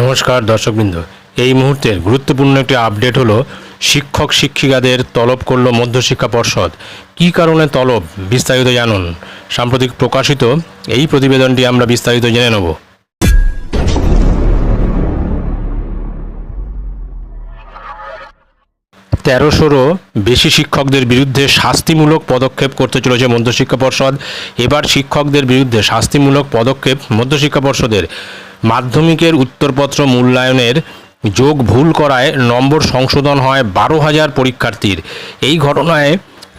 নমস্কার দর্শকবৃন্দ। এই মুহূর্তের গুরুত্বপূর্ণ একটি আপডেট হলো, শিক্ষক শিক্ষিকাদের তলব করল মধ্যশিক্ষা পর্ষদ। কী কারণে তলব? বিস্তারিত জানুন। সাম্প্রতিক প্রকাশিত এই প্রতিবেদনটি আমরা বিস্তারিত জেনে নেব। তেরোশোরও বেশি শিক্ষকদের বিরুদ্ধে শাস্তিমূলক পদক্ষেপ করতে চলেছে মধ্যশিক্ষা পর্ষদ। এবার শিক্ষকদের বিরুদ্ধে শাস্তিমূলক পদক্ষেপ মধ্যশিক্ষা পর্ষদের। মাধ্যমিকের উত্তরপত্র মূল্যায়নের যোগ ভুল করায় নম্বর সংশোধন হয় বারো হাজার পরীক্ষার্থীর। এই ঘটনায়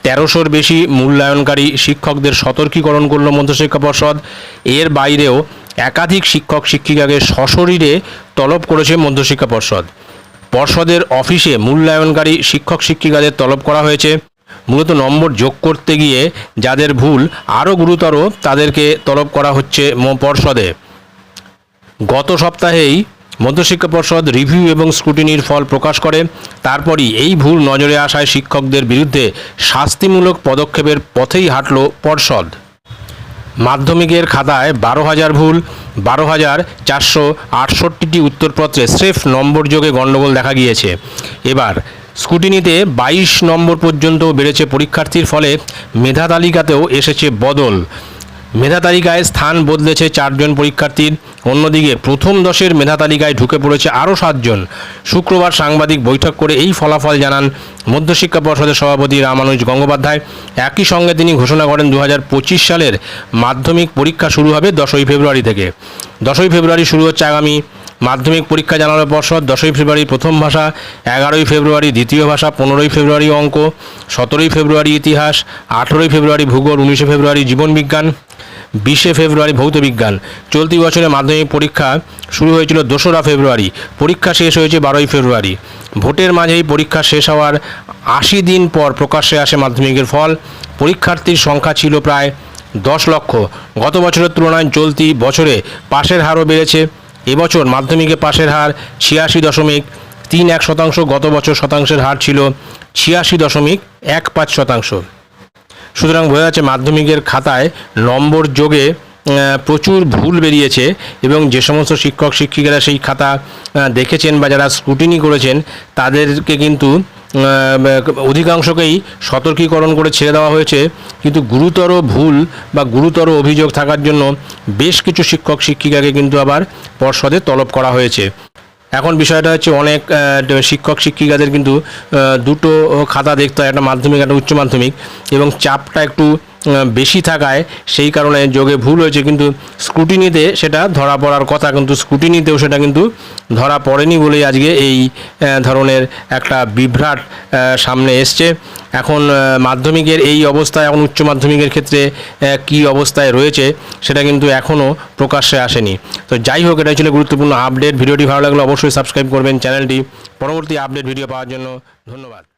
তেরোশোর বেশি মূল্যায়নকারী শিক্ষকদের সতর্কীকরণ করল মধ্যশিক্ষা পর্ষদ। এর বাইরেও একাধিক শিক্ষক শিক্ষিকাকে সশরীরে তলব করেছে মধ্যশিক্ষা পর্ষদ। পর্ষদের অফিসে মূল্যায়নকারী শিক্ষক শিক্ষিকাদের তলব করা হয়েছে। মূলত নম্বর যোগ করতে গিয়ে যাদের ভুল আরও গুরুতর তাদেরকে তলব করা হচ্ছে পর্ষদে। গত সপ্তাহেই মধ্যশিক্ষা পর্ষদ রিভিউ এবং স্ক্রুটিনির ফল প্রকাশ করে। তারপরই এই ভুল নজরে আসায় শিক্ষকদের বিরুদ্ধে শাস্তিমূলক পদক্ষেপের পথেই হাঁটল পর্ষদ। মাধ্যমিকের খাতায় বারো হাজার ভুল, বারো হাজার চারশো আটষট্টিটি উত্তরপত্রে স্রেফ নম্বর যোগে গণ্ডগোল দেখা গিয়েছে। এবার স্কুটিনিতে বাইশ নম্বর পর্যন্ত বেড়েছে পরীক্ষার্থীর ফলে মেধা তালিকাতেও এসেছে বদল। মেধা তালিকায় স্থান বদলেছে চারজন পরীক্ষার্থীর। অন্যদিকে প্রথম দশের মেধা তালিকায় ঢুকে পড়েছে আরও সাতজন। শুক্রবার সাংবাদিক বৈঠক করে এই ফলাফল জানান মধ্যশিক্ষা পর্ষদের সভাপতি রামানুজ গঙ্গোপাধ্যায়। একই সঙ্গে তিনি ঘোষণা করেন দু হাজার পঁচিশ সালের মাধ্যমিক পরীক্ষা শুরু হবে দশই ফেব্রুয়ারি থেকে। দশই ফেব্রুয়ারি শুরু হচ্ছে আগামী মাধ্যমিক পরীক্ষা জানালো পর্ষদ দশই ফেব্রুয়ারি প্রথম ভাষা, এগারোই ফেব্রুয়ারি দ্বিতীয় ভাষা, পনেরোই ফেব্রুয়ারি অঙ্ক, সতেরোই ফেব্রুয়ারি ইতিহাস, আঠেরোই ফেব্রুয়ারি ভূগোল, উনিশে ফেব্রুয়ারি জীবনবিজ্ঞান বিশে ফেব্রুয়ারি ভৌতবিজ্ঞান চলতি বছরে মাধ্যমিক পরীক্ষা শুরু হয়েছিল দোসরা ফেব্রুয়ারি। পরীক্ষা শেষ হয়েছে বারোই ফেব্রুয়ারি। ভোটের মাঝেই পরীক্ষা শেষ হওয়ার আশি দিন পর প্রকাশ্যে আসে মাধ্যমিকের ফল। পরীক্ষার্থীর সংখ্যা ছিল প্রায় দশ লক্ষ। গত বছরের তুলনায় চলতি বছরে পাশের হারও বেড়েছে। এবছর মাধ্যমিকে পাশের হার ছিয়াশি দশমিক তিন এক শতাংশ, গত বছর শতাংশের হার ছিল ছিয়াশি দশমিক এক পাঁচ শতাংশ। সুতরাং বোঝা যাচ্ছে মাধ্যমিকের খাতায় নম্বর যোগে প্রচুর ভুল বেরিয়েছে এবং যে সমস্ত শিক্ষক শিক্ষিকারা সেই খাতা দেখেছেন বা যারা স্ক্রুটিনি করেছেন, তাদেরকে কিন্তু অধিকাংশকেই সতর্কীকরণ করে ছেড়ে দেওয়া হয়েছে। কিন্তু গুরুতর ভুল বা গুরুতর অভিযোগ থাকার জন্য বেশ কিছু শিক্ষক, শিক্ষিকাকে কিন্তু আবার পর্ষদে তলব করা হয়েছে। এখন বিষয়টা হচ্ছে অনেক শিক্ষক, শিক্ষিকাদের কিন্তু দুটো খাতা দেখতে হয়, একটা মাধ্যমিক, একটা উচ্চ মাধ্যমিক, এবং চাপটা একটু বেশি থাকায় সেই কারণে যোগে ভুল হয়েছে, কিন্তু স্ক্রুটিনিতে সেটা ধরা পড়ার কথা, কিন্তু স্ক্রুটিনিতেও সেটা কিন্তু ধরা পড়েনি বলেই আজকে এই ধরনের একটা বিভ্রাট সামনে এসছে। এখন মাধ্যমিকের এই অবস্থায়, এখন উচ্চ মাধ্যমিকের ক্ষেত্রে কি অবস্থায় রয়েছে সেটা কিন্তু এখনও প্রকাশ্যে আসেনি। তো যাই হোক, এটাই ছিল গুরুত্বপূর্ণ আপডেট ভিডিওটি ভালো লাগলে অবশ্যই সাবস্ক্রাইব করবেন চ্যানেলটি পরবর্তী আপডেট ভিডিও পাওয়ার জন্য ধন্যবাদ।